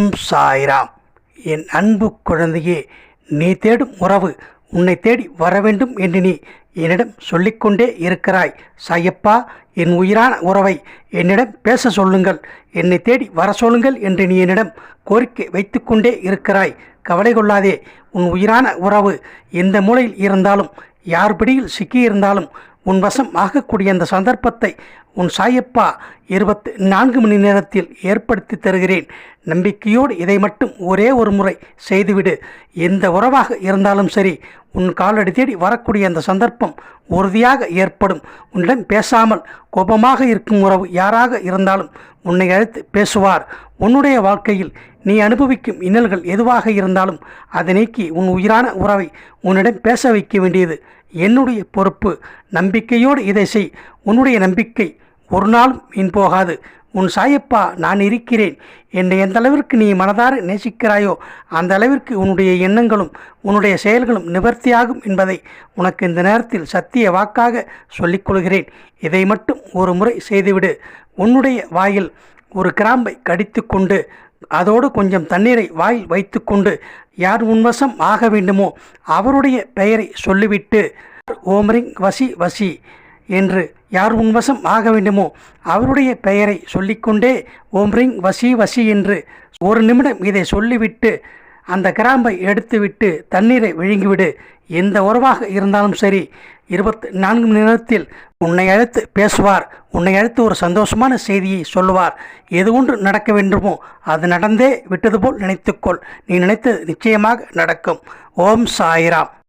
ஓம் சாய்ராம். என் அன்பு குழந்தையே நீ தேடும் உறவு உன்னை தேடி வர வேண்டும் என்று நீ என்னிடம் சொல்லிக்கொண்டே இருக்கிறாய். சாயப்பா என் உயிரான உறவை என்னிடம் பேச சொல்லுங்கள். என்னை தேடி வர சொல்லுங்கள் என்று நீ என்னிடம் கோரிக்கை வைத்துக்கொண்டே இருக்கிறாய். கவலை கொள்ளாதே உன் உயிரான உறவு எந்த மூலையில் இருந்தாலும் யார் பிடியில் சிக்கியிருந்தாலும் உன் வசம் ஆகக்கூடிய அந்த சந்தர்ப்பத்தை உன் சாயப்பா இருபத்தி நான்கு மணி நேரத்தில் ஏற்படுத்தி தருகிறேன். நம்பிக்கையோடு இதை மட்டும் ஒரே ஒரு முறை செய்துவிடு. எந்த உறவாக இருந்தாலும் சரி உன் காலடி தேடி வரக்கூடிய அந்த சந்தர்ப்பம் உறுதியாக ஏற்படும். உன்னிடம் பேசாமல் கோபமாக இருக்கும் உறவு யாராக இருந்தாலும் உன்னை அழைத்து பேசுவார். உன்னுடைய வாழ்க்கையில் நீ அனுபவிக்கும் இன்னல்கள் எதுவாக இருந்தாலும் அதை நீக்கி உன் உயிரான உறவை உன்னிடம் பேச வைக்க வேண்டியது என்னுடைய பொறுப்பு. நம்பிக்கையோடு இதை செய். உன்னுடைய நம்பிக்கை ஒரு நாளும் வீண் போகாது. உன் சாயப்பா நான் இருக்கிறேன். என்னை எந்த அளவிற்கு நீ மனதார நேசிக்கிறாயோ அந்த அளவிற்கு உன்னுடைய எண்ணங்களும் உன்னுடைய செயல்களும் நிவர்த்தியாகும் என்பதை உனக்கு இந்த நேரத்தில் சத்திய வாக்காக சொல்லிக் கொள்கிறேன். இதை மட்டும் ஒரு முறை செய்துவிடு. உன்னுடைய வாயில் ஒரு கிராம்பை கடித்து கொண்டு அதோடு கொஞ்சம் தண்ணீரை வாயில் வைத்துக்கொண்டு யார் உன்வசம் ஆக வேண்டுமோ அவருடைய பெயரை சொல்லிவிட்டு ஓம்ரிங் வசி வசி என்று யார் உன்வசம் ஆக வேண்டுமோ அவருடைய பெயரை சொல்லிக்கொண்டே ஓம்ரிங் வசி வசி என்று ஒரு நிமிடம் இதை சொல்லிவிட்டு அந்த கிராம்பை எடுத்துவிட்டு தண்ணீரை விழுங்கிவிடு. எந்த உறவாக இருந்தாலும் சரி இருபத்தி நான்கு மணி நேரத்தில் உன்னை அழைத்து பேசுவார். உன்னை அழைத்து ஒரு சந்தோஷமான செய்தியை சொல்லுவார். எது ஒன்று நடக்க வேண்டுமோ அது நடந்தே விட்டது போல் நினைத்துக்கொள். நீ நினைத்தது நிச்சயமாக நடக்கும். ஓம் சாய்ராம்.